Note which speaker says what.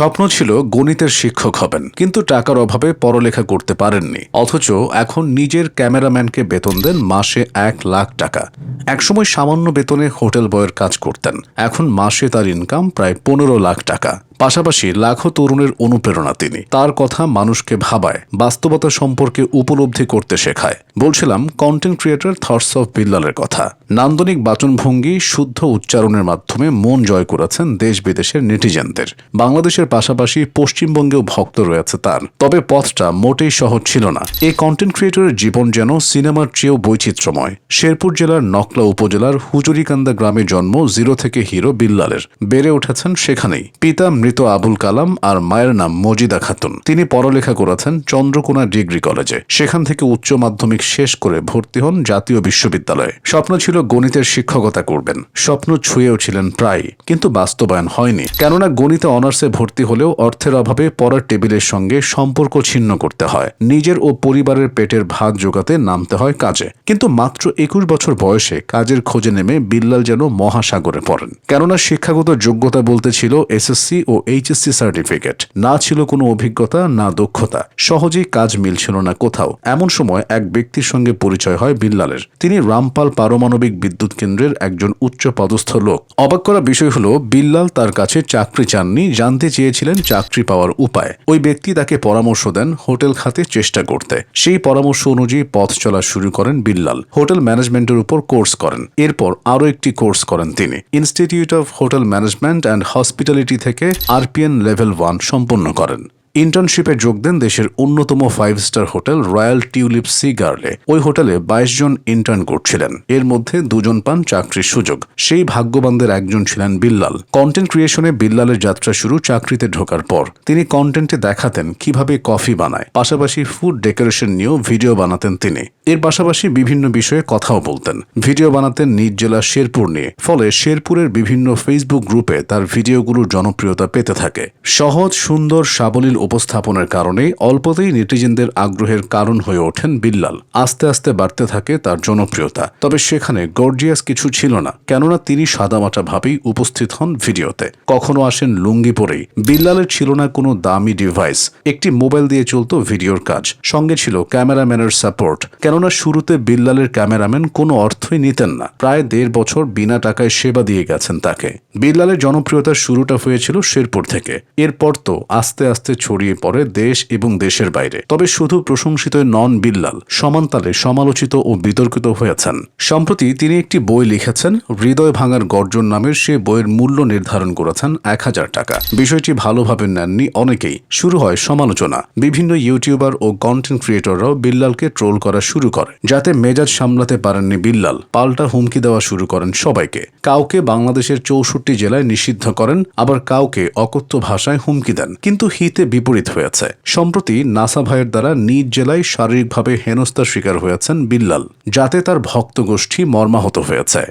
Speaker 1: স্বপ্ন ছিল গণিতের শিক্ষক হবেন, কিন্তু টাকার অভাবে পড়ালেখা করতে পারেননি। অথচ এখন নিজের ক্যামেরাম্যানকে বেতন দেন মাসে এক লাখ টাকা। একসময় সামান্য বেতনে হোটেল বয়ের কাজ করতেন। এখন মাসে তার ইনকাম প্রায় পনেরো লাখ টাকা। পাশাপাশি লাখো তরুণের অনুপ্রেরণা তিনি। তার কথা মানুষকে ভাবায়, বাস্তবতা সম্পর্কে উপলব্ধি করতে শেখায়। বলছিলাম কন্টেন্ট ক্রিয়েটর থটস অফ বিল্লালের কথা। নান্দনিক বাচনভঙ্গি শুদ্ধ উচ্চারণের মাধ্যমে মন জয় করেছেন দেশ বিদেশের নেটিজেনদের। বাংলাদেশের পাশাপাশি পশ্চিমবঙ্গেও ভক্ত রয়েছে তার। তবে পথটা মোটেই সহজ ছিল না। এই কন্টেন্ট ক্রিয়েটরের জীবন যেন সিনেমার চেয়েও বৈচিত্র্যময়। শেরপুর জেলার নকলা উপজেলার হুজুরিকান্দা গ্রামে জন্ম, জিরো থেকে হিরো বিল্লালের বেড়ে উঠেছেন সেখানেই। পিতা মৃত আবুল কালাম আর মায়ের নাম মজিদা খাতুন। তিনি পড়ালেখা করেছেন চন্দ্রকোনা ডিগ্রি কলেজে। সেখান থেকে উচ্চ মাধ্যমিক শেষ করে ভর্তি হন জাতীয় বিশ্ববিদ্যালয়ে। স্বপ্ন ছিল গণিতের শিক্ষকতা করবেন। স্বপ্ন ছুঁয়েও ছিলেন প্রায় কিন্তু বাস্তবায়ন হয়নি। কেননা গণিতে অনার্সে ভর্তি হলেও অর্থের অভাবে পড়ার টেবিলের সঙ্গে সম্পর্ক ছিন্ন করতে হয়। নিজের ও পরিবারের পেটের ভাত জোগাতে নামতে হয় কাজে। কিন্তু মাত্র একুশ বছর বয়সে কাজের খোঁজে নেমে বিল্লাল যেন মহাসাগরে পড়েন। কেননা শিক্ষাগত যোগ্যতা বলতে ছিল এসএসসি ও এইচএসসি সার্টিফিকেট না ছিল কোনো অভিজ্ঞতা, না দক্ষতা। সহজেই কাজ মিলছিল না কোথাও। এমন সময় এক ব্যক্তির সঙ্গে পরিচয় হয় বিল্লালের। তিনি রামপাল পারমাণবিক বিদ্যুৎ কেন্দ্রের একজন উচ্চ পদস্থ লোক। অবাক করা বিষয় হলো, বিল্লাল তার কাছে চাকরি চাননি, জানতে চেয়েছিলেন চাকরি পাওয়ার উপায়। ওই ব্যক্তি তাকে পরামর্শ দেন হোটেল খাতে চেষ্টা করতে। সেই পরামর্শ অনুযায়ী পথ চলা শুরু করেন বিল্লাল। হোটেল ম্যানেজমেন্টের উপর কোর্স করেন। এরপর আরও একটি কোর্স করেন তিনি। Institute of hotel management and hospitality থেকে আরপিএন লেভেল ওয়ান সম্পন্ন করেন। ইন্টার্নশিপে যোগ দেন দেশের অন্যতম five star hotel Royal Tulip Sea গার্লে। ওই হোটেলে বাইশ জন ইন্টার্ন করছিলেন। এর মধ্যে দুজন পান চাকরির সুযোগ। সেই ভাগ্যবানদের একজন ছিলেন বিল্লাল। কন্টেন্ট ক্রিয়েশনে বিল্লালের যাত্রা শুরু চাকরিতে ঢোকার পর। তিনি কন্টেন্টে দেখাতেন কীভাবে কফি বানায়। পাশাপাশি ফুড ডেকোরেশন নিয়েও ভিডিও বানাতেন তিনি। এর পাশাপাশি বিভিন্ন বিষয়ে কথাও বলতেন। ভিডিও বানাতেন নিজ জেলা শেরপুর নিয়ে। ফলে শেরপুরের বিভিন্ন ফেসবুক গ্রুপে তার ভিডিওগুলোর জনপ্রিয়তা পেতে থাকে। সহজ, সুন্দর, সাবলীল উপস্থাপনের কারণে অল্পতেই নেটিজেনদের আগ্রহের কারণ হয়ে ওঠেন বিল্লাল। আস্তে আস্তে বাড়তে থাকে তার জনপ্রিয়তা। তবে সেখানে গর্জিয়াস কিছু ছিল না, কেননা তিনি সাদামাটা ভাবেই উপস্থিত হন ভিডিওতে। কখনো আসেন লুঙ্গি পরেই। বিল্লালের ছিল না কোনো দামি ডিভাইস। একটি মোবাইল দিয়ে চলতো ভিডিওর কাজ। সঙ্গে ছিল ক্যামেরাম্যানের সাপোর্ট। কেননা শুরুতে বিল্লালের ক্যামেরাম্যান কোনো অর্থই নিতেন না। প্রায় দেড় বছর বিনা টাকায় সেবা দিয়ে গেছেন তাকে। বিল্লালের জনপ্রিয়তার শুরুটা হয়েছিল শেরপুর থেকে। এরপর তো আস্তে আস্তে ছড়িয়ে পড়ে দেশ এবং দেশের বাইরে। তবে শুধু প্রশংসিত নন বিল্লাল সমানতালে সমালোচিত ও বিতর্কিত হয়েছেন। সম্প্রতি তিনি একটি বই লিখেছেন, হৃদয় ভাঙার গর্জন নামের সে বইয়ের মূল্য নির্ধারণ করেছেন এক হাজার টাকা। বিষয়টি ভালোভাবে নেননি অনেকেই। শুরু হয় সমালোচনা। বিভিন্ন ইউটিউবার ও কন্টেন্ট ক্রিয়েটররাও বিল্লালকে ট্রোল করা শুরু করে, যাতে মেজাজ সামলাতে পারেননি বিল্লাল। পাল্টা হুমকি দেওয়া শুরু করেন সবাইকে। কাউকে বাংলাদেশের চৌষট্টি জেলায় নিষিদ্ধ করেন, আবার কাউকে অকথ্য ভাষায় হুমকি দেন। কিন্তু হিতে বিপরীত হয়েছে। সম্প্রতি নাসা ভাইয়ের দ্বারা নিজ জেলায় শারীরিকভাবে হেনস্থার শিকার হয়েছেন বিল্লাল, যাতে তার ভক্ত গোষ্ঠী মর্মাহত হয়েছে।